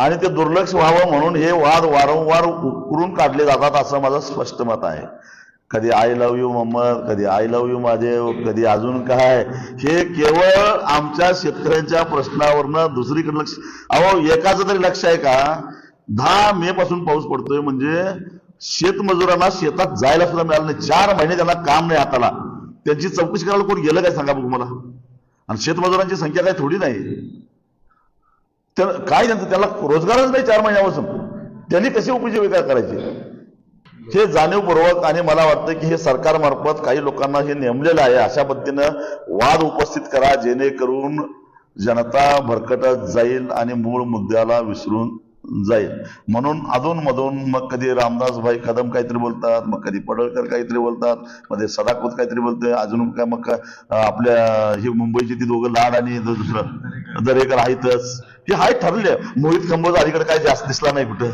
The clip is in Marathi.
आणि ते दुर्लक्ष व्हावं म्हणून हे वाद वारंवार उकरून काढले जातात असं माझं स्पष्ट मत आहे. कधी आय लव्ह यू मम्मद कधी आय लव्ह यू महादेव कधी अजून काय? हे केवळ आमच्या शेतकऱ्यांच्या प्रश्नावरनं दुसरीकडे लक्ष अहो एकाचं तरी लक्ष आहे का? दहा मे पासून पाऊस पडतोय म्हणजे शेतमजुरांना शेतात जायला सुद्धा मिळालं नाही. चार महिने त्यांना काम नाही हाताला. त्यांची चौकशी करायला कोण गेलं काय सांगा बघू मला? आणि शेतमजुरांची संख्या काय थोडी नाही. तर काय त्यांचं त्याला रोजगारच नाही चार महिन्यापासून. त्यांनी कशी उपजीविका करायची? हे जाणीवपूर्वक आणि मला वाटतं की हे सरकारमार्फत काही लोकांना हे नेमलेलं आहे. अशा पद्धतीनं वाद उपस्थित करा जेणेकरून जनता भरकटत जाईल आणि मूळ मुद्द्याला विसरून जाईल. म्हणून अधून मधून मग कधी रामदासभाई कदम काहीतरी बोलतात मग कधी पडळकर काहीतरी बोलतात मध्ये सदाकोत काहीतरी बोलतोय. अजून काय मग आपल्या ही मुंबईची ती दोघं लाड आणि दुसरं दरेकर आहेतच हे हाय ठरले. मोहित खंबोज अलीकडे काय जास्त दिसला नाही कुठं.